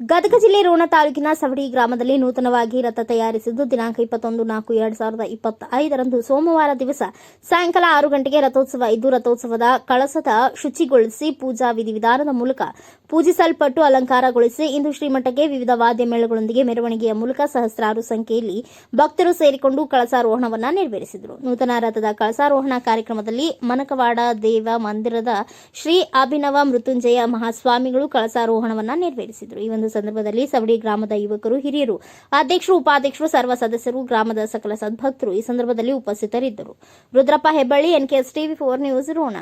ಗದಗ ಜಿಲ್ಲೆ ರೋಣ ತಾಲೂಕಿನ ಸವಡಿ ಗ್ರಾಮದಲ್ಲಿ ನೂತನವಾಗಿ ರಥ ತಯಾರಿಸಿದ್ದು ದಿನಾಂಕ ಇಪ್ಪತ್ತೊಂದು ನಾಲ್ಕು ಎರಡು ಸಾವಿರದ ಇಪ್ಪತ್ತೈದರಂದು ಸೋಮವಾರ ದಿವಸ ಸಾಯಂಕಾಲ ಆರು ಗಂಟೆಗೆ ರಥೋತ್ಸವ ಇದ್ದು ರಥೋತ್ಸವದ ಕಳಸದ ಶುಚಿಗೊಳಿಸಿ ಪೂಜಾ ವಿಧಿವಿಧಾನದ ಮೂಲಕ ಪೂಜಿಸಲ್ಪಟ್ಟು ಅಲಂಕಾರಗೊಳಿಸಿ ಇಂದು ಶ್ರೀಮಠಕ್ಕೆ ವಿವಿಧ ವಾದ್ಯ ಮೇಳಗಳೊಂದಿಗೆ ಮೆರವಣಿಗೆಯ ಮೂಲಕ ಸಹಸ್ರಾರು ಸಂಖ್ಯೆಯಲ್ಲಿ ಭಕ್ತರು ಸೇರಿಕೊಂಡು ಕಳಸಾರೋಹಣವನ್ನು ನೆರವೇರಿಸಿದರು. ನೂತನ ರಥದ ಕಳಸಾರೋಹಣ ಕಾರ್ಯಕ್ರಮದಲ್ಲಿ ಮನಕವಾಡ ದೇವ ಮಂದಿರದ ಶ್ರೀ ಅಭಿನವ ಮೃತ್ಯುಂಜಯ ಮಹಾಸ್ವಾಮಿಗಳು ಕಳಸಾರೋಹಣವನ್ನು ನೆರವೇರಿಸಿದರು. ಈ ಒಂದು ಸಂದರ್ಭದಲ್ಲಿ ಸವಡಿ ಗ್ರಾಮದ ಯುವಕರು ಹಿರಿಯರು, ಅಧ್ಯಕ್ಷರು, ಉಪಾಧ್ಯಕ್ಷರು, ಸರ್ವ ಸದಸ್ಯರು, ಗ್ರಾಮದ ಸಕಲ ಸದ್ಭಕ್ತರು ಈ ಸಂದರ್ಭದಲ್ಲಿ ಉಪಸ್ಥಿತರಿದ್ದರು. Rudrappa Hebballi, N K S TV, four news, Ron.